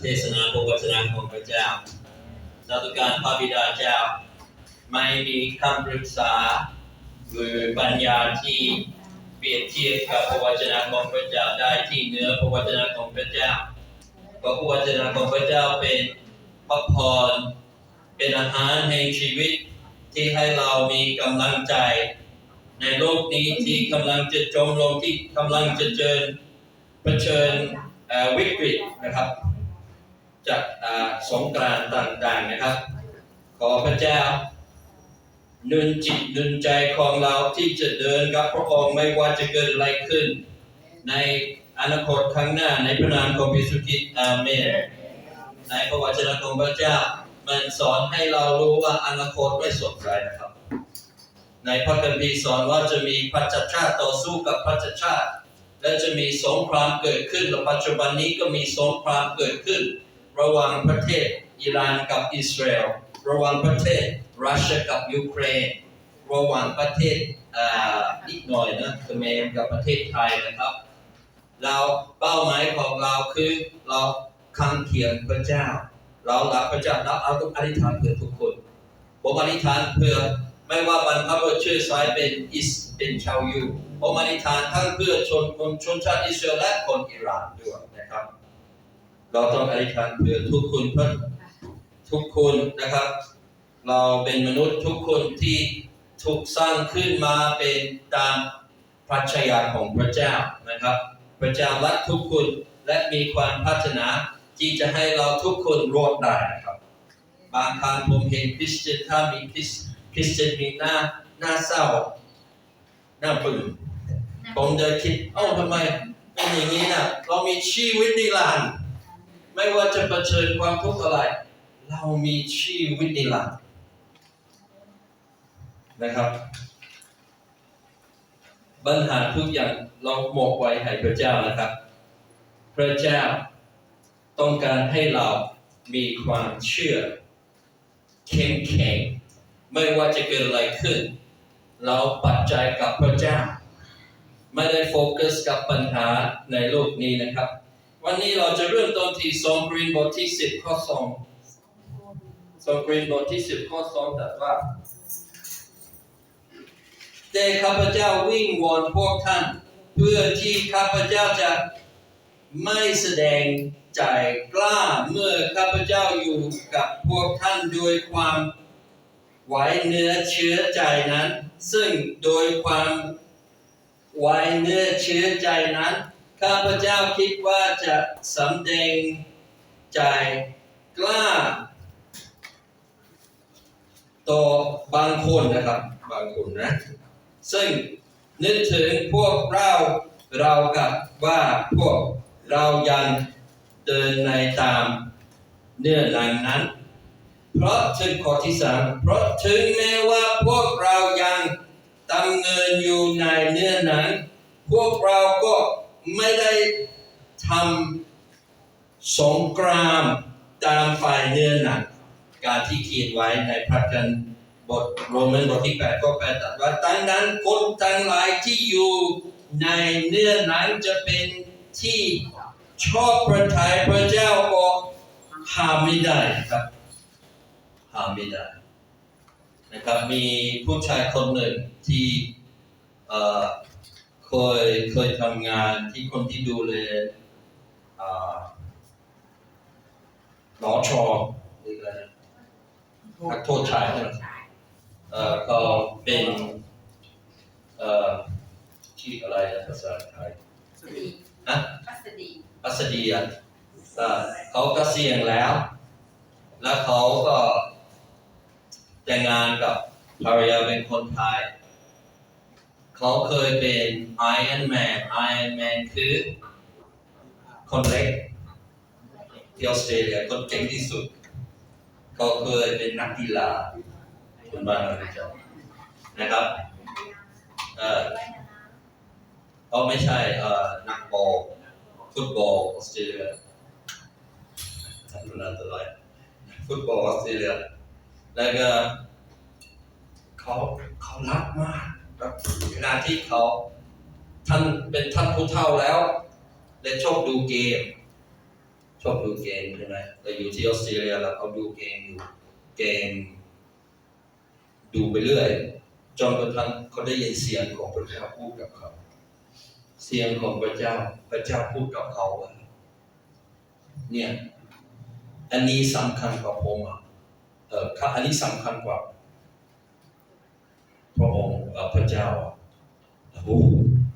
เทศนาพระวจนะของพระเจ้าสาธุการพระบิดาเจ้า ไม่มีคำปรึกษาหรือปัญญาที่เปรียบเทียบกับพระวจนะของพระเจ้าได้ที่เนื้อพระวจนะของพระเจ้าเพราะพระวจนะของพระเจ้าเป็นพระพรเป็นอาหารแห่งชีวิตที่ให้เรามีกำลังใจ ในโลกนี้ที่กำลังจะจมลงที่กำลังจะเจอเผชิญวิกฤตนะครับ จากอ่าสงกรานต์ต่างๆนะครับ ขอพระเจ้านุนจิตนุนใจของเราที่จะเดินกับพระองค์ไม่ว่าจะเกิดอะไรขึ้น ในอนาคตข้างหน้าในพระนามของพระเยซูคริสต์อาเมนในพระวจนะของพระเจ้ามันสอนให้เรารู้ว่าอนาคตไม่สดใสนะครับ ในพระคัมภีร์สอนว่าจะมีพัชชาติต่อสู้กับพัชชาติ และจะมีสงครามเกิดขึ้นและปัจจุบันนี้ก็มีสงครามเกิดขึ้น ระหว่างประเทศอิหร่านกับอิสราเอลระหว่างประเทศรัสเซียกับยูเครนระหว่างประเทศอ่าอีกหน่อยนะเขมรกับประเทศไทยนะครับ เราเป้าหมายของเราคือเราคังเคียงพระเจ้า เรารักพระเจ้าเราเอาทุกอธิษฐานเพื่อทุกคนผมอธิษฐานเพื่อไม่ว่าบรรพบุรุษชื่อสายเป็นอิสเป็นชาวยูผมอธิษฐานทั้งเพื่อชนคนชนชาติอิสราเอลและคนอิหร่านด้วย เราต้องอธิษฐานเพื่อทุกคนเพื่อทุกคนนะครับ เราเป็นมนุษย์ทุกคนที่ถูกสร้างขึ้นมาเป็นตามพระชายาของพระเจ้านะครับ พระเจ้ารักทุกคนและมีความพัฒนาที่จะให้เราทุกคนรอดได้นะครับ บางครั้งผมเห็นคริสเตียนถ้ามีคริสคริสเตียนมีหน้าหน้าเศร้าหน้าปลื้มผมจะคิดเอ้าทำไมเป็นอย่างนี้นะเรามีชีวิตนิรันดร์ ไม่ว่าจะเผชิญความทุกข์อะไร เรามีชีวิตนิรันดร์นะครับปัญหาทุกอย่างเราหมกไว้ให้พระเจ้านะครับ พระเจ้าต้องการให้เรามีความเชื่อเข้มแข็งไม่ว่าจะเกิดอะไรขึ้น เราปัจจัยกับพระเจ้า ไม่ได้โฟกัสกับปัญหาในโลกนี้นะครับ วันนี้เราจะเริ่มต้นที่สองกรีนบทที่สิบข้อสองสองกรีนบทที่สิบข้อสองแต่ว่าแต่ข้าพเจ้าวิ่งวอนพวกท่าน เพื่อที่ข้าพเจ้าจะไม่แสดงใจกล้าเมื่อข้าพเจ้าอยู่กับพวกท่านโดยความไว้เนื้อเชื้อใจนั้น ซึ่งโดยความไว้เนื้อเชื้อใจนั้น ข้าพเจ้าคิดว่าจะสำแดงใจกล้า ต่อบางคนนะครับ บางคนนะ ซึ่งนึกถึงพวกเราเรากับว่าพวกเรายังเดินในตามเนื้อหนังนั้น เพราะถึงข้อที่สามเพราะถึงแม้ว่าพวกเรายังดำเนินอยู่ในเนื้อหนังพวกเราก็ ไม่ได้ทำสงครามตามฝ่ายเนื้อหนังการที่เขียนไว้ในพระคัมภีร์บทโรมันบทที่8ก็แปดตรัสว่าดังนั้นคนทั้งหลายที่อยู่ในเนื้อหนังจะเป็นที่ชอบพระทัยพระเจ้าก็หาไม่ได้ครับหาไม่ได้นะครับมีผู้ชายคนหนึ่งที่ เอ่อเคยเคยทำงานที่คนที่ดูแลเอ่อหนอชอหรืออะไรนะนักโทษชายใช่ไหมเอ่อก็เป็นเอ่อชื่ออะไรนะภาษาไทยนะพัสดีปัสดีอะเอ่อเขาก็เสี่ยงแล้ว แล้วเขาก็แต่งงานกับภรรยาเป็นคนไทย เขาเคยเป็น Iron Man Iron Man คือ คนเล็กที่ออสเตรเลียคนเก่งที่สุด เขาเคยเป็นนักกีฬาคุณบ้านเรารู้จักนะครับเออเขาไม่ใช่เอ่อนักบอลฟุตบอลออสเตรเลียจำไม่ได้ตัวไรฟุตบอลออสเตรเลียแล้วก็เขาเขารักมาก แบบขณะที่เขาท่านเป็นท่านผู้เฒ่าแล้วและชอบดูเกม ชอบดูเกมใช่ไหมเราอยู่ที่ออสเตรเลียแล้วเขาดูเกมอยู่เกม ดูไปเรื่อยจนกระทั่งเขาได้ยินเสียงของพระเจ้าพูดกับเขา เสียงของพระเจ้าพระเจ้าพูดกับเขาว่าเนี่ยอันนี้สำคัญกว่าผมอะเออครับอันนี้สำคัญกว่า พระองค์พระเจ้าอะโอ้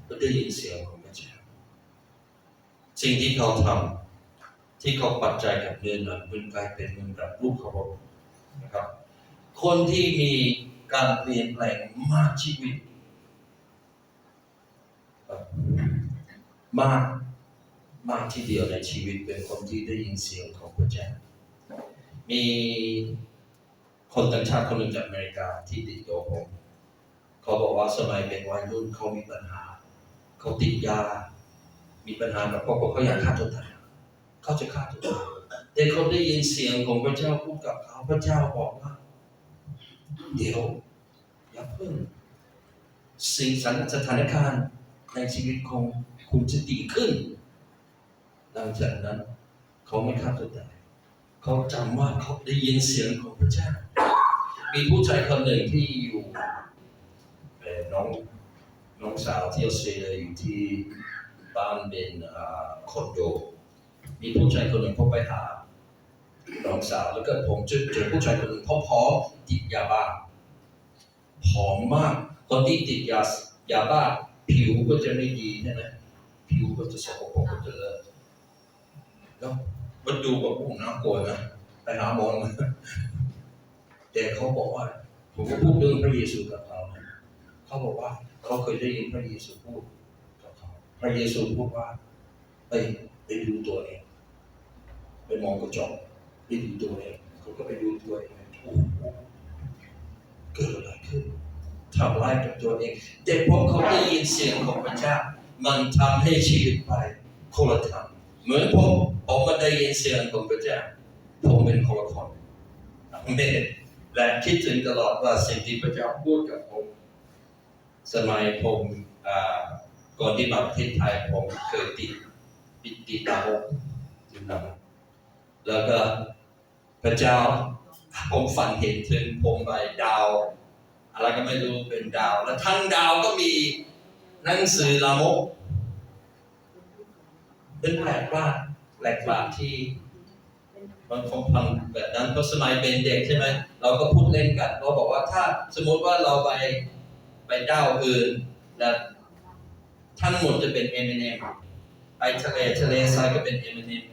ก็ได้ยินเสียงของพระเจ้า สิ่งที่เขาทำที่เขาปัจจัยกับเนื้อหนังมันกลายเป็นเหมือนกับลูกเขานะครับ คนที่มีการเปลี่ยนแปลงมากชีวิต มากมากที่เดียวในชีวิตเป็นคนที่ได้ยินเสียงของพระเจ้า มีคนต่างชาติคนหนึ่งจากอเมริกาที่ติดตัวผม เขาบอกว่าสมัยเป็นวัยรุ่นเขามีปัญหา เขาติดยา มีปัญหากับครอบครัวเขาอยากฆ่าตัวตายเขาจะฆ่าตัวตายแต่เขาได้ยินเสียงของพระเจ้าพูดกับเขาพระเจ้าบอกว่า เดี๋ยว อย่าเพิ่ง สิ่งสสถานการณ์ในชีวิตของคุณจะดีขึ้น หลังจากนั้นเขาไม่ฆ่าตัวตายเขาจำว่าเขาได้ยินเสียงของพระเจ้า มีผู้ชายคนหนึ่งที่อย น้องน้องสาวที่ออสเตรเลียอยู่ที่บ้านเป็นคอนโด มีผู้ชายคนหนึ่งเขาไปหาน้องสาวแล้วก็ผมเจอเจอผู้ชายคนหนึ่งเขาผอมติดยาบ้าผอมมากคนที่ติดยายาบ้าผิวก็จะไม่ดีใช่ไหมผิวก็จะสกปรกก็จะเลอะแล้วมันดูแบบโอ้น่ากลัวนะไปหาหมอมาแต่เขาบอกว่าผมก็พูดเรื่องพระเยซูกับ เขาบอกว่า เขาเคยได้ยินพระเยซูพูดกับเขาพระเยซูพูดว่าไปไปดูตัวเองไปมองกระจกไปดูตัวเองเขาก็ไปดูตัวเองโอ้โหเกิดอะไรขึ้นทำร้ายกับตัวเองแต่พอเขาได้ยินเสียงของพระเจ้ามันทำให้ชีวิตไปคนละทางเหมือนผมผมมาได้ยินเสียงของพระเจ้าผมเป็นคนละคนเมนและคิดถึงตลอดว่าสิ่งที่พระเจ้าพูดกับผม สมัยผมก่อนที่มาประเทศไทยผมเคยติดติติดาวติดดาวแล้วก็พระเจ้าผมฝันเห็นถึงผมไปดาว อะไรก็ไม่รู้เป็นดาว แล้วทั้งดาวก็มีหนังสือลามกเป็นแปลกว่าแปลกว่าที่มันคงทำแบบนั้นเพราะสมัยเป็นเด็กใช่ไหมเราก็พูดเล่นกันเราบอกว่าถ้าสมมติว่าเราไป ไปดาวอื่นแล้วทั้งหมดจะเป็น M&M ไปทะเลทะเลทรายก็เป็น M&M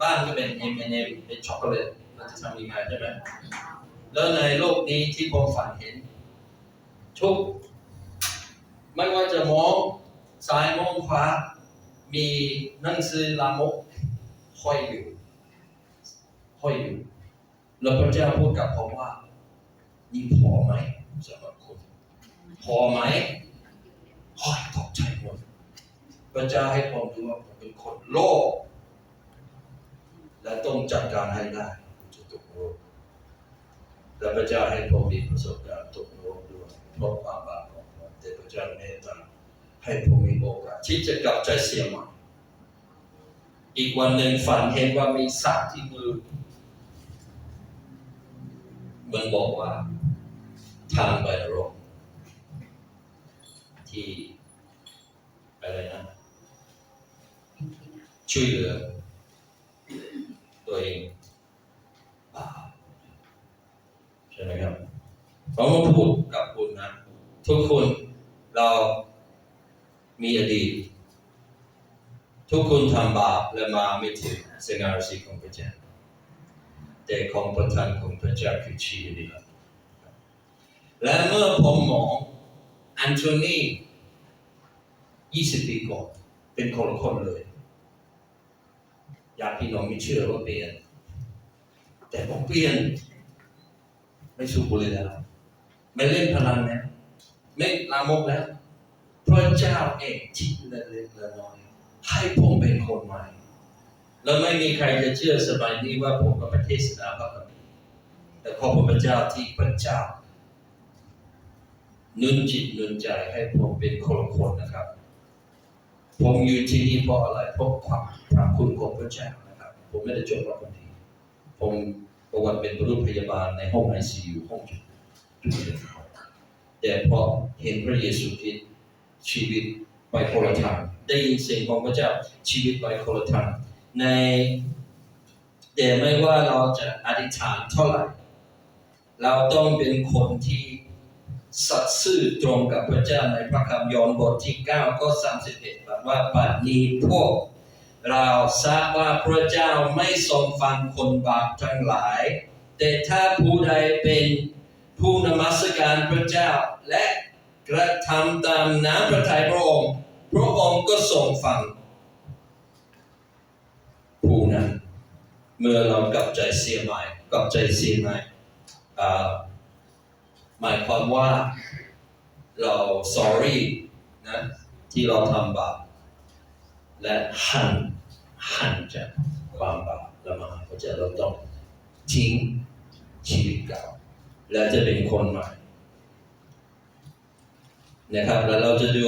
บ้านก็เป็น M&M เป็นช็อกโกแลตเราจะทำยังไงใช่ไหมแล้วในโลกนี้ที่ผมฝันเห็น ทุก ไม่ว่าจะมองซ้ายมองขวามีหนังสือลามกห้อยอยู่ห้อยอยู่แล้วพระเจ้าพูดกับผมว่า นี่พอไหมสำหรับ พอไหมห้อตกใจหมดพระเจ้าให้ผมดูว่าผมเป็นคนโลภและต้องจัดการให้ได้จะตกโลภและพระเจ้าให้ผมมีประสบการณ์ตกโลภด้วยเพราะความบาปของผมแต่พระเจ้าเมตตาให้ผมมีโอกาสที่จะกลับใจเสียใหม่อีกวันหนึ่งฝันเห็นว่ามีสัตว์ที่มือมันบอกว่าทางไปนรก ที่อะไรนะช่วยเหลือ ตัวเองบาปใช่ไหมครับผมมาพูดกับคุณนะ ทุกคนเรามีอดีต ทุกคนทำบาปและมาไม่ถึงสง่าราศีของพระเจ้าแต่ของประทานของพระเจ้าคือชีวิตนิรันดร์และเมื่อผมมอง แอนโทนี20ปีก่อนเป็นคนละคนเลยอยากพี่น้องไม่เชื่อว่าเปลี่ยน แต่ผมเปลี่ยน ไม่สูบบุหรี่แล้ว ไม่เล่นพนันแล้วไม่ลามกแล้วพระเจ้าเองที่เล็กๆน้อยๆให้ผมเป็นคนใหม่ แล้วไม่มีใครจะเชื่อสมัยนี้ว่าผมกับประเทศนาพระคัมภีร์แต่ขอบพระเจ้าที่พระเจ้า นุนจิตนุนใจให้ผมเป็นคนคนนะครับ ผมอยู่ที่นี่เพราะอะไรเพราะความพระคุณของพระเจ้านะครับ ผมไม่ได้จบรับทันทีผมประวัติเป็นบุรุษพยาบาลในห้องไอซียูห้องฉุกเฉินแต่พอเห็นพระเยซูคริสต์ชีวิตไปคนละทางได้ยินเสียงของพระเจ้าชีวิตไปคนละทางในแต่ไม่ว่าเราจะอธิษฐานเท่าไหร่ เราต้องเป็นคนที่ สัตย์ซื่อตรงกับพระเจ้าในพระคำยอห์นบทที่ 9 ก็31บอกว่าบัดนี้พวก เราทราบว่าพระเจ้าไม่ทรงฟังคนบาปทั้งหลาย แต่ถ้าผู้ใดเป็นผู้นมัสการพระเจ้าและกระทำตามน้ำพระทัยพระองค์ พระองค์ก็ทรงฟัง ผู้นั้น เมื่อเรากลับใจเสียใหม่กลับใจเสียใหม่ หมายความว่าเรา sorry นะที่เราทำบาปและหันหันจากความบาปและมาหาพระเจ้าเราต้องทิ้งชีวิตเก่า และจะเป็นคนใหม่นะครับแล้วเราจะดู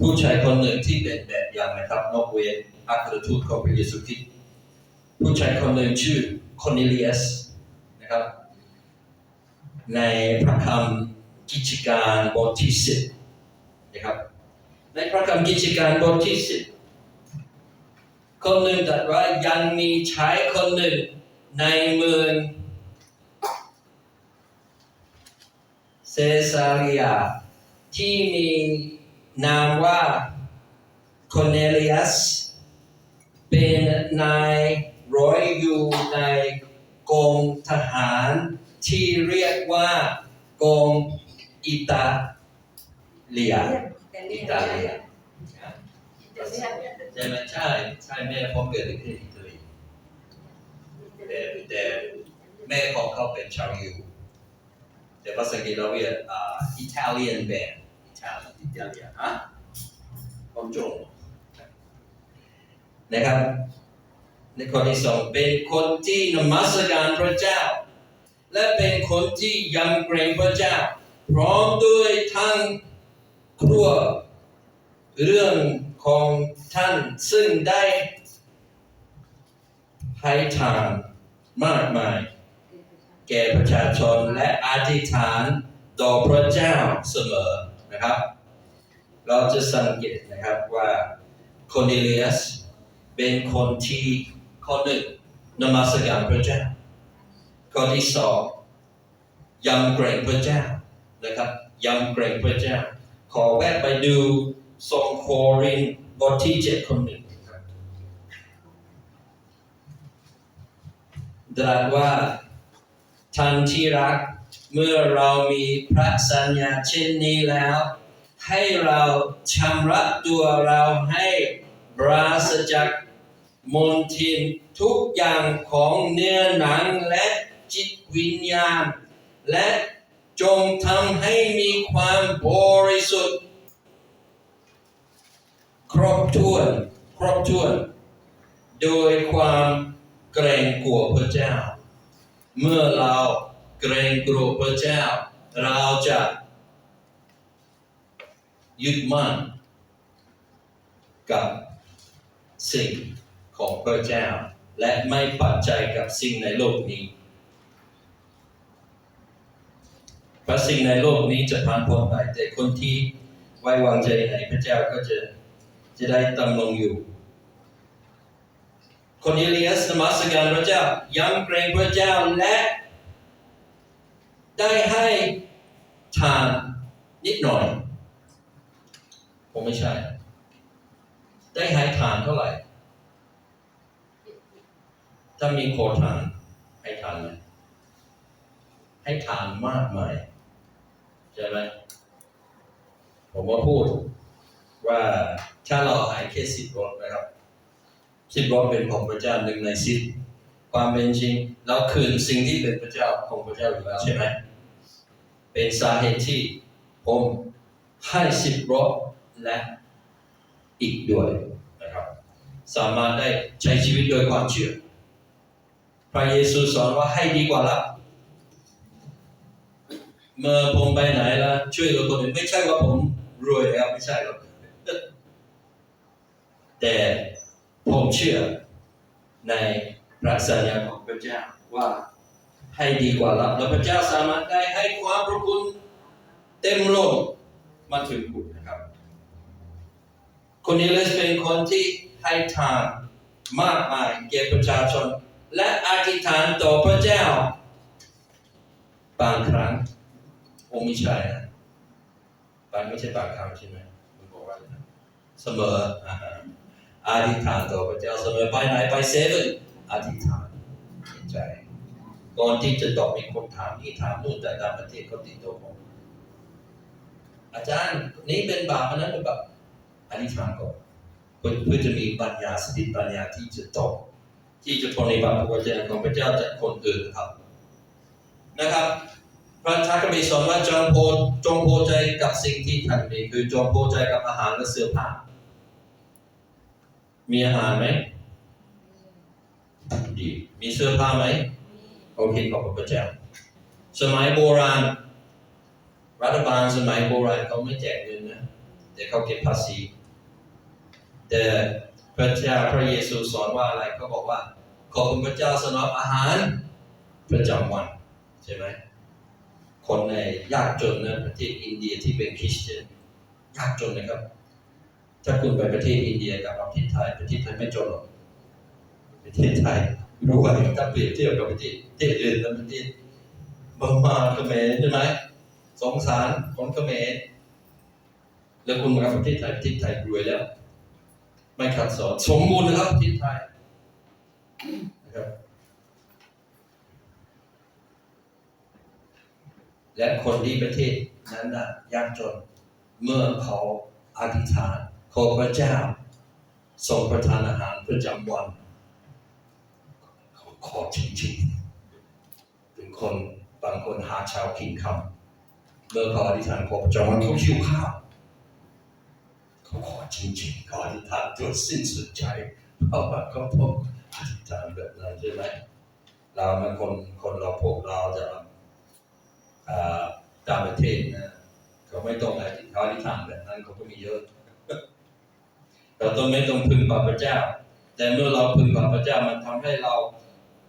ผู้ชายคนหนึ่งที่เป็นแบบอย่างนะครับนอกเวนอัครทูตของพระเยซูคริสต์ผู้ชายคนหนึ่งชื่อคอนเนลิอัสนะครับ ในพระคำกิจการบทที่สิบนะครับในพระคำกิจการบทที่สิบคนหนึ่งตรัสว่ายังมีชายคนหนึ่งในเมืองเซซารียที่มีนามว่าคอนเนลิอัสเป็นนายร้อยอยู่ในกองทหาร ที่เรียกว่ากองอิตาเลียอิตาเลียใช่ไหมใช่ใช่แม่ผมเกิดที่อิตาลีแต่แต่แม่ของเขาเป็นชาวยิวแต่ภาษาอังกฤษเราเรียกอ่าอิตาเลียนแบนอิตาเลียนอิตาเลียนฮะผมจงนะครับในข้อที่สองเป็นคนที่นมัสการพระเจ้า และเป็นคนที่ยำเกรงพระเจ้า พร้อมด้วยทั้งครัวเรื่องของท่านซึ่งได้ให้ทานมากมาย แก่ประชาชนและอธิษฐานต่อพระเจ้าเสมอนะครับ เราจะสังเกตนะครับว่าโคเนเลียสเป็นคนที่ข้อหนึ่งนมัสการพระเจ้า ข้อที่สองยำเกรงพระเจ้านะครับยำเกรงพระเจ้า ขอแวะไปดูทรงโครินบทที่เจ็ดคนหนึ่งตรัสว่าท่านที่รักเมื่อเรามีพระสัญญาเช่นนี้แล้ว ให้เราชำระตัวเราให้ปราศจากมลทินทุกอย่างของเนื้อหนังและ จิตวิญญาณ และจงทำให้มีความบริสุทธิ์ ครบถ้วน ครบถ้วน โดยความเกรงกลัวพระเจ้า เมื่อเราเกรงกลัวพระเจ้า เราจะยึดมั่นกับสิ่งของพระเจ้า และไม่ปักใจกับสิ่งในโลกนี้เพราะสิ่งในโลกนี้จะผ่านพ้นไปแต่คนที่ไว้วางใจในพระเจ้าก็จะจะได้ดำรงอยู่ คนเอเลียสนมัสการพระเจ้าย้ำเกรงพระเจ้าและได้ให้ทานนิดหน่อยผมไม่ใช่ ได้ให้ทานเท่าไหร่ ถ้ามีโคทานให้ทานไหมให้ทานมากมาย ช่ไหมผมว่าพูดว่าถ้าเราหายแค่สิบรถนะครับสิบรถเป็นของพระเจ้าหนึ่งในสิบความเป็นจริงเราคืนสิ่งที่เป็นพระเจ้าของพระเจ้าอยู่แล้วใช่ไหมเป็นสาเหตุที่ผมให้สิบรถและอีกด้วยนะครับ สามารถได้ใช้ชีวิตโดยความเชื่อพระเยซูสอนว่าให้ดีกว่าละ เมื่อผมไปไหนแล้วช่วยเหลือคนอื่นไม่ใช่ว่าผมรวยแล้วไม่ใช่หรอกแต่ผมเชื่อในพระสัญญาของพระเจ้าว่าให้ดีกว่ารับแล้วพระเจ้าสามารถได้ให้ความพระคุณเต็มโลกมาถึงคุณนะครับ คนนี้เลยเป็นคนที่ให้ทานมากมายแก่ประชาชน และอธิษฐานต่อพระเจ้าบางครั้ง โอไม่ใช่นะบางไม่ใช่บางครั้งใช่ไหมมันบอกว่าเสมออาธิษฐานต่อพระเจ้าเสมอไปไหนไปเซเว่นอธิษฐานในใจ ก่อนที่จะตอบมีคนถามนี่ถามนู่นแต่ต่างประเทศเขาติดตัวผมอาจารย์นี้เป็นบาปอันนั้นเป็นบาปอธิษฐานก่อนเพื่อเพื่อจะมีปัญญาสติปัญญาที่จะตอบที่จะปฏิบัติพระวจนะของพระเจ้าจากคนอื่นครับ นะครับ พระทักมีสอนว่าจงโพจงโพใจกับสิ่งที่ท่านมีคือจงโพใจกับอาหารและเสื้อผ้า มีอาหารไหมดีมีเสื้อผ้าไหมโอเคขอบพระเจ้าสมัยโบราณ รัฐบาลสมัยโบราณเขาไม่แจกเงินนะแต่เขาเก็บภาษี แต่พระเจ้าพระเยซูสอนว่าอะไรเขาบอกว่า ขอบคุณพระเจ้าสำหรับอาหารประจำวันใช่ไหม คนในยากจนนะประเทศอินเดียที่เป็นคริสเตียนยากจนนะครับ ถ้าคุณไปประเทศอินเดียกับประเทศไทยประเทศไทยไม่จนหรอกประเทศไทยรวยถ้าเปรียบเทียบกับประเทศประเทศอื่นแล้วประเทศบามาเขมรใช่ไหมสงสารคนเขมรแล้วคุณมาประเทศไทยประเทศไทยรวยแล้ว ไม่ขัดสอนสมบูรณ์นะครับประเทศไทยนะครับ และคนที่ประเทศนั้นนะยากจน เมื่อเขาอธิษฐานขอพระเจ้าทรงประทานอาหารประจำวันเขาขอจริงๆถึงคนบางคนหาเช้ากินคำเมื่อเขาอธิษฐานขอประจำวันเขาหิวข้าวเขาขอจริงๆเขาอธิษฐานจนสิ้นสุดใจเพราะว่าเขาพบอธิษฐานแบบนั้นใช่ไหมเราเป็นคนคนเราพวกเราจะ ต่างประเทศนะเขาไม่ต้องอะไรที่เขาที่ทำแบบนั้นเขาก็มีเยอะ เราต้องไม่ต้องพึ่งพาพระเจ้า แต่เมื่อเราพึ่งพาพระเจ้ามันทำให้เรา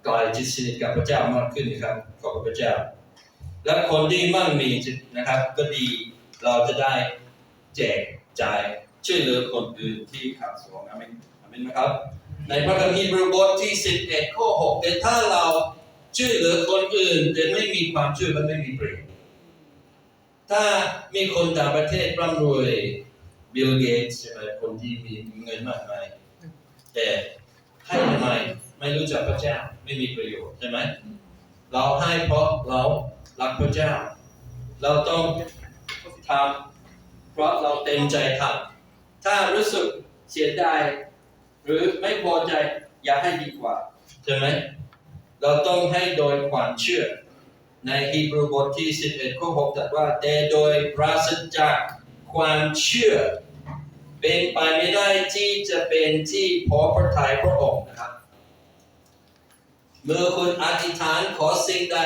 กลายจิตสนิทกับพระเจ้ามากขึ้นนะครับขอบพระเจ้า และคนที่มั่งมีจิตนะครับ ก็ดีเราจะได้แจกจ่ายช่วยเหลือคนอื่นที่ขาดสวงอาเมนอเมนไหมครับ ในพระคัมภีร์บทบทที่ 11 ข้อ 6 แต่ถ้าเรา ช่วยเหลือคนอื่น แต่ไม่มีความช่วยมันไม่มีประโยชน์ถ้ามีคนต่างประเทศร่ำรวยบิลเกตใช่ไหมคนที่มีเงินมากมายแต่ให้ทำไมไม่รู้จักพระเจ้าไม่มีประโยชน์ใช่ไหมเราให้เพราะเรารักพระเจ้า เราต้องทำเพราะเราเต็มใจทำถ้ารู้สึกเสียดายหรือไม่พอใจอย่าให้ดีกว่าใช่ไหม เราต้องให้โดยความเชื่อ ในฮีบรูบทที่ 11ข้อ6ตรัสว่าแต่โดยปราศจากความเชื่อ เป็นไปไม่ได้ที่จะเป็นที่พอพระทัยพระองค์นะครับ เมื่อคุณอธิษฐานขอสิ่งใด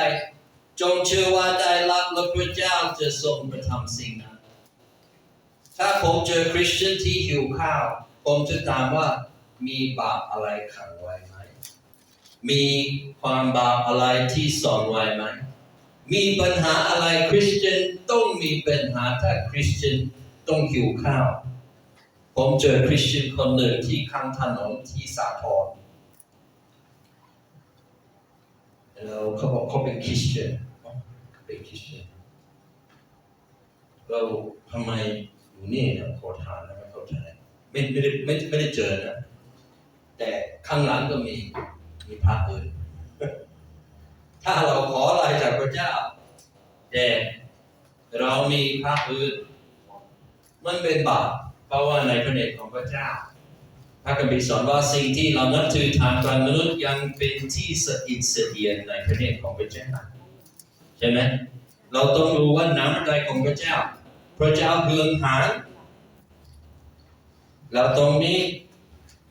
จงเชื่อว่าได้รับและพระเจ้าจะทรงประทำสิ่งนั้น ถ้าผมเจอคริสเตียนที่หิวข้าว ผมจะถามว่ามีบาปอะไรขังไว้ไหม มีความบาปอะไรที่ซ่อนไว้ไหมมีปัญหาอะไรคริสเตียนต้องมีปัญหาถ้าคริสเตียนต้องหิวข้าว ผมเจอคริสเตียนคนหนึ่งที่ข้างถนนที่สาทรแล้วเขาบอกเขาเป็นคริสเตียนเป็นคริสเตียนเราทำไมอยู่นี่นี่ยขอทานแล้วไม่เข้าใจไม่ไม่ได้ไม่ไม่ได้เจอนะ แต่ข้างหลังก็มี มีพระอื่น ถ้าเราขออะไรจากพระเจ้า แต่เรามีพระอื่น มันเป็นบาปเพราะว่าในพระเนตรของพระเจ้าพระคัมภีร์สอนว่าสิ่งที่เรานับถือทางการมนุษย์ยังเป็นที่สะอิดสะเอียนในพระเนตรของพระเจ้าใช่ไหมเราต้องรู้ว่าน้ำใจของพระเจ้า พระเจ้าเบืองหางเราต้องมี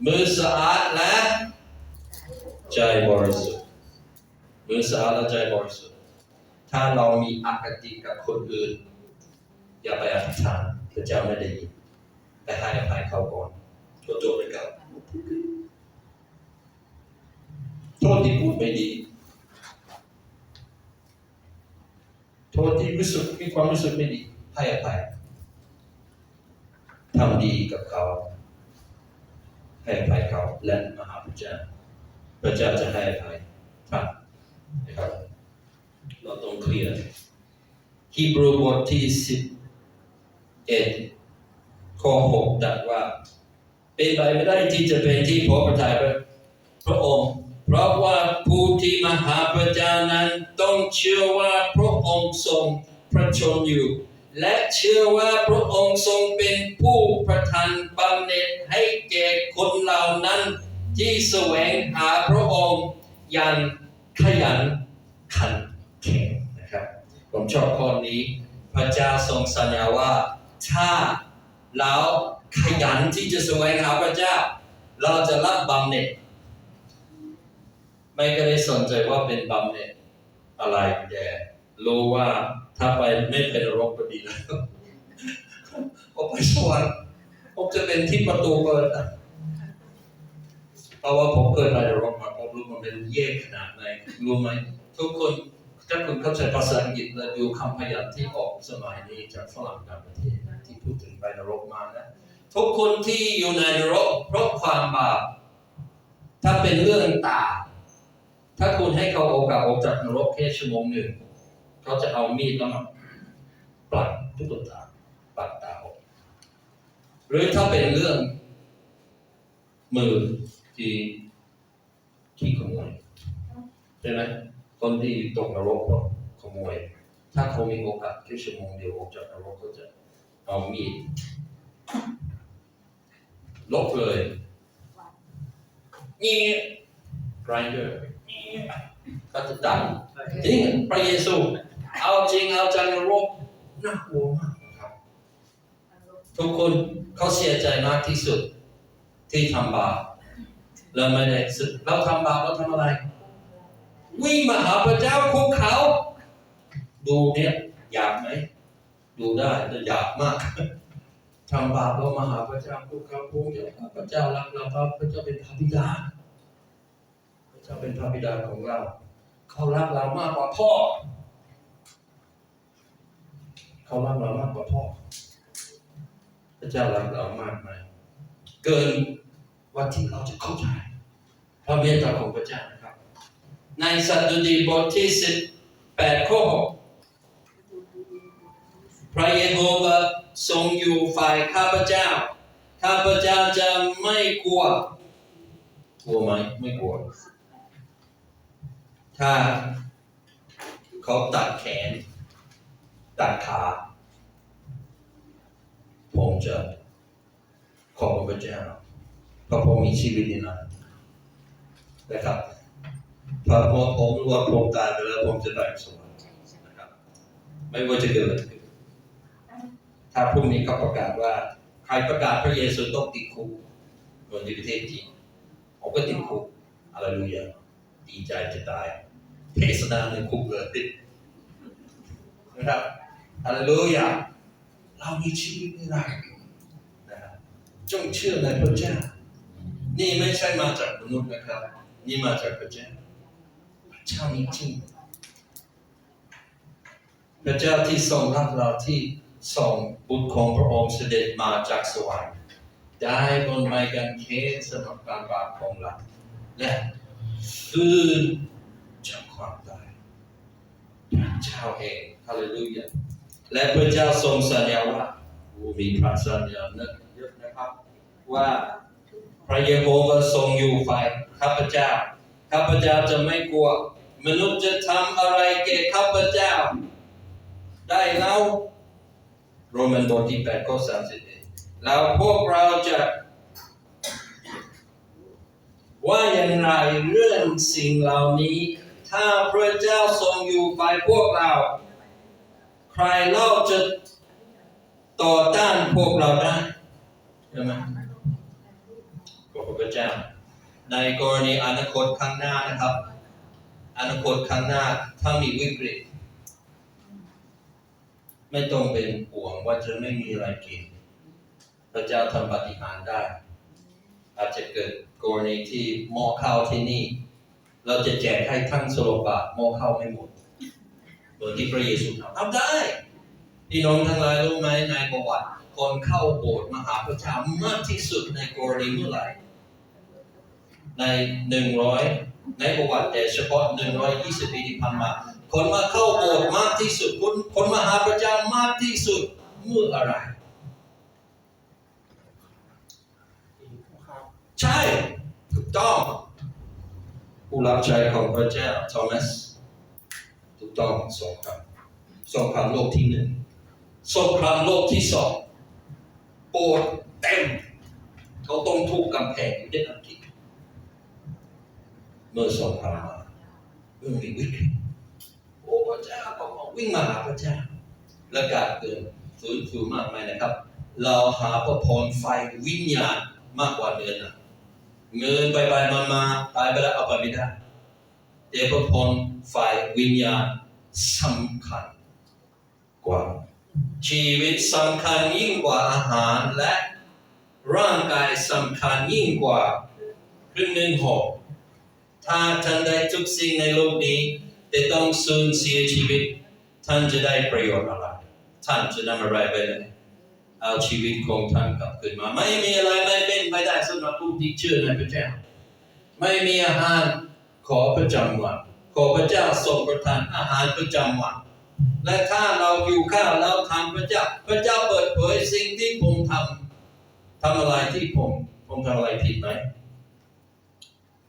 มือสะอาดและ ใจบริสุทธิ์มือสะอาดและใจบริสุทธิ์ ถ้าเรามีอคติกับคนอื่น อย่าไปอธิษฐานพระเจ้าไม่ได้ยินแต่ให้อภัยเขาก่อนก็จบเลยครับโทษที่พูดไม่ดี โทษที่รู้สึกมีความรู้สึกไม่ดี ให้อภัยทำดีกับเขา ให้อภัยเขาและมหาพระเจ้า พระเจ้าจะให้อภัยท่านนะครับเราต้องเคลียร์ฮีบรูบทที่สิบเอ็ดข้อหกตรัสว่า เป็นไปไม่ได้ที่จะเป็นที่พอพระทัยพระพระองค์ เพราะว่าผู้ที่มหาพระเจ้านั้นต้องเชื่อว่าพระองค์ทรงพระชนอยู่ และเชื่อว่าพระองค์ทรงเป็นผู้ประทานบำเหน็จให้แก่คนเหล่านั้น ที่แสวงหาพระองค์อย่างขยันขันแข็งนะครับผมชอบข้อนี้ พระเจ้าทรงสัญญาว่าถ้าเราขยันที่จะแสวงหาพระเจ้า เราจะรับบำเหน็จไม่ก็ได้สนใจว่าเป็นบำเหน็จอะไรแต่รู้ว่าถ้าไปไม่เป็นรกก็ดีแล้วก็ไปสวรรค์ผมจะเป็นที่ประตูเปิดนะ ราะว่าผมเกิดในรกมาผมรู้มันเป็นเย่ขนาดไหนรู้ไหมทุกคนถ้าคุณเข้าใจภาษาอังกฤษและดูคำพยานที่ออกสมัยนี้จากฝรั่งต่างประเทศที่พูดถึงไปนรกมานะทุกคนที่อยู่ในนรกเพราะความบาปถ้าเป็นเรื่องตาถ้าคุณให้เขาโอกาสออกจากนรกแค่ชั่วโมงหนึ่งเขาจะเอามีดแล้วมาปัดทุกตาปัดตาออกหรือถ้าเป็นเรื่องมือ ที่ที่ขโมยใช่ไหมคนที่ตกนรกเพราะขโมย ถ้าเขามีโอกาสแค่ชั่วโมงเดียวออกจากนรกเขาจะเอามีดลบเลยนี่ grinder ก็จะดันจริงพระเยซูเอาจริงเอาจังนรกน่ากลัวมากครับ ทุกคนเขาเสียใจมากที่สุดที่ทำบาป แล้วไม่ได้สึกเราทำบาปเราทำอะไร วิ่งมาหาพระเจ้าคุกเขา ดูเนี่ยอยากไหมดูได้แต่อยากมากทำบาปเรามาหาพระเจ้าพวกเขาพวกเดียวพระเจ้ารักเราพระเจ้าเป็นพระบิดาพระเจ้าเป็นพระบิดาของเรา เขารักเรามากกว่าพ่อ เขารักเรามากกว่าพ่อ พระเจ้ารักเรามากไหมเกิน ว่าที่เราจะเข้าใจพระเมตตาของพระเจ้านะครับ ในสัตดุดีบทที่สิบแปดข้อหกพระเยโฮวาทรงอยู่ฝ่ายข้าพเจ้า ข้าพเจ้าจะไม่กลัว กลัวไหมไม่กลัว ถ้าเขาตัดแขน ตัดขาผมจะขอบพระเจ้า เพราผมมีชีวิตนี้นะนะครับพอผมรู้ว่าผมตายไปแล้วผมจะได้สวรรค์นะครับ ไม่ว่าจะเกิดอะไรขึ้นถ้าพรุ่งนี้เขาประกาศว่า ใครประกาศพระเยซูต้องติดคุกเหมือนประเทศจีนผมก็ติดคุกอะไรลูยาดีใจจะตายเทศนาในคุกเลยติดนะครับอะไรลูยาเรามีชีวิตนิรันดร์นะครับจงเชื่อในพระเจ้า นี่ไม่ใช่มาจากมนุษย์นะครับ นี่มาจากพระเจ้าพระเจ้ามีจริงพระเจ้าที่ทรงรักเราที่ส่งบุตรของพระองค์เสด็จมาจากสวรรค์ได้บนไม้กางเขนสำหรับการบาปของเราและฟื้นจากความตายพระเจ้าเองฮาเลลูยาและพระเจ้าทรงสัญญาว่าโอ้มีพระสัญญาเยอะนะครับว่า พระเยโฮวาทรงอยู่ฝ่ายข้าพเจ้า ข้าพเจ้าจะไม่กลัว มนุษย์จะทำอะไรแก่ข้าพเจ้า ได้เล่าโรมันบทที่แปดข้อสามสิบเอ็ดแล้วพวกเราจะว่าอย่างไรเรื่องสิ่งเหล่านี้ ถ้าพระเจ้าทรงอยู่ฝ่ายพวกเรา ใครเล่าจะต่อต้านพวกเราได้ใช่ไหม พระเจ้า ในกรณีอนาคตข้างหน้านะครับ อนาคตข้างหน้าถ้ามีวิกฤต ไม่ต้องเป็นห่วงว่าจะไม่มีอะไรกิน พระเจ้าทำปฏิหารได้ อาจจะเกิดกรณีที่หม้อข้าวที่นี่ เราจะแจกให้ทั้งสโลบาหม้อข้าวไม่หมดเหมือนที่พระเยซูทำทำได้พี่น้องทั้งหลายรู้ไหมในประวัติคนเข้าโบสถ์มาหาพระเจ้ามากที่สุดในกรณีเมื่อไหร่ ในหนึ่งร้อยในประวัติแต่เฉพาะหนึ่งร้อยยี่สิบปีที่ผ่านมา คนมาเข้าโบสถ์มากที่สุดคนคนมาหาพระเจ้ามากที่สุดเมื่ออะไร ใช่ถูกต้องผู้รับใช้ของพระเจ้าโทมัสถูกต้องสงครามสงครามโลกที่หนึ่งสงครามโลกที่สองโบสถ์เต็ม เขาต้องทุบกำแพงอยู่ในอังกฤษ เมื่อสงครามาเมื่อมีวิกฤตโอ้พระเจ้าก็วิ่งมาหาพระเจ้าและการเกิดฟื้นฟูมากมายนะครับ เราหาพระพรไฟวิญญาณมากกว่าเงินนะเงินไปไปมามาตายไปแล้วเอาไปไม่ได้แต่พระพรไฟวิญญาณสำคัญกว่า ชีวิตสำคัญยิ่งกว่าอาหารและร่างกายสำคัญยิ่งกว่าครึ่งหนึ่งหก ถ้าท่านได้ทุกสิ่งในโลกนี้ แต่ต้องสูญเสียชีวิต ท่านจะได้ประโยชน์อะไร ท่านจะนำอะไรไปเลยเอาชีวิตของท่านกลับคืนมา ไม่มีอะไรไม่เป็นไปได้สำหรับผู้ที่เชื่อในพระเจ้า ไม่มีอาหารขอประจำวัน ขอพระเจ้าทรงประทานอาหารประจำวัน และถ้าเราอยู่ข้าวเราทำพระเจ้า พระเจ้าเปิดเผยสิ่งที่ผมทำทำอะไรที่ผม ผมทำอะไรผิดไหม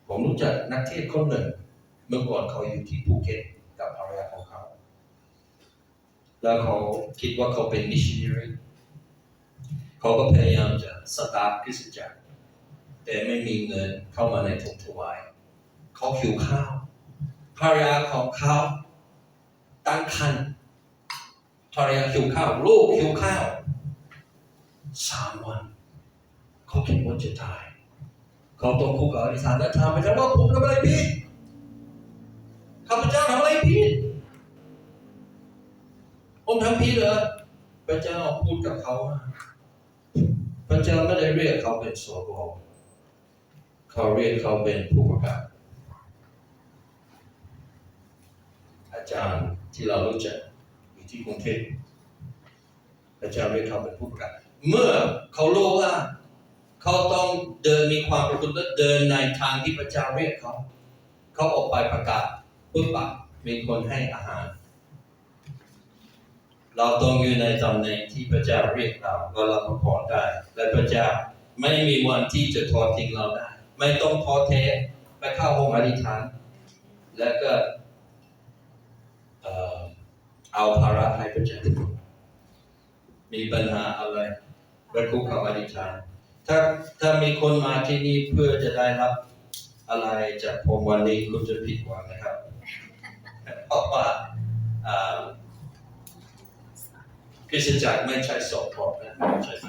ผมรู้จักนักเทศคนหนึ่ง เมื่อก่อนเขาอยู่ที่ภูเก็ตกับภรรยาของเขา แล้วเขาคิดว่าเขาเป็นมิชชันนารีเขาก็พยายามจะสตาร์ทคริสตจักรแต่ไม่มีเงินเข้ามาในถงถวาย เขาหิวข้าวภรรยาของเขาตั้งครรภ์ภรรยาหิวข้าวลูกหิวข้าวสามวัน เขาคิดว่าจะตาย เขาต้องคุกกับอธิษฐานและถามพระเจ้าว่าผมทำอะไรผิดข้าพเจ้าทำอะไรผิดผมทำผิดเหรอพระเจ้าพูดกับเขาว่าพระเจ้าไม่ได้เรียกเขาเป็นสวเขาเรียกเขาเป็นผู้ประกาศอาจารย์ที่เรารู้จักอยู่ที่กรุงเทพพระเจ้าเรียกเขาเป็นผู้ประกาศเมื่อเขารู้ว่า เขาต้องเดินมีความประพฤติและเดินในทางที่พระเจ้าเรียกเขา เขาออกไปประกาศปุ๊บปะมีคนให้อาหาร เราต้องอยู่ในตำแหน่งที่พระเจ้าเรียกเราเรารับพระพรได้ และพระเจ้าไม่มีวันที่จะทอดทิ้งเราได้ ไม่ต้องท้อแท้ไปเข้าห้องอธิษฐาน แล้วก็เอ่อเอาภาระให้พระเจ้ามีปัญหาอะไรไปคุกเข่าอธิษฐาน ถ้าถ้ามีคนมาที่นี่เพื่อจะได้รับอะไรจากผมวันนี้คุณจะผิดหวังนะครับเพราะว่าคริสตจักรไม่ใช่สอบพอบนะใช่ไหม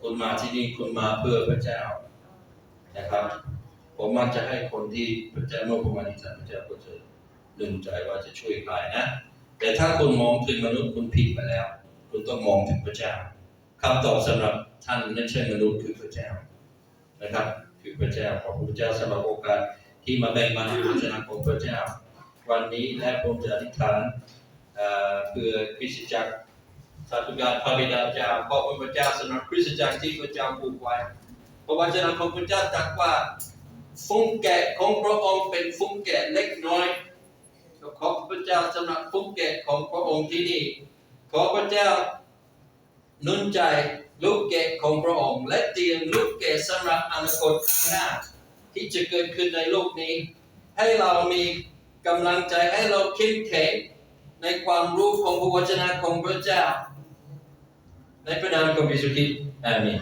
คุณมาที่นี่คุณมาเพื่อพระเจ้านะครับ ผมมักจะให้คนที่พระเจ้าเมื่อผมอธิษฐานพระเจ้าก็จะดึงใจว่าจะช่วยใครนะ แต่ถ้าคุณมองถึงมนุษย์คุณผิดไปแล้ว คุณต้องมองถึงพระเจ้าคำตอบสำหรับ ท่านไม่ใช่มนุษย์คือพระเจ้านะครับ คือพระเจ้าขอบคุณพระเจ้าสำหรับโอกาสที่มาแบ่งปันพระเจ้าของพระเจ้า วันนี้และผมจะอธิษฐานเอ่อเพื่อคริสตจักรสาธุการพระบิดาเจ้าขอบคุณพระเจ้าสำหรับคริสตจักรที่พระเจ้าปลูกไว้พระวจนะของพระเจ้าตรัสว่าฟุ้งแกะของพระองค์เป็นฟุ้งแกะเล็กน้อยขอบพระเจ้าสำหรับฟุ้งแกะของพระองค์ที่นี่ขอพระเจ้านุนใจ ลูกเกะของพระองค์และเตรียมลูกเกะสำหรับอนาคตข้างหน้า ที่จะเกิดขึ้นในโลกนี้ ให้เรามีกำลังใจให้เราเข้มแข็งในความรู้ของพระวจนะของพระเจ้า ในพระนามของพระเยซูคริสต์อาเมน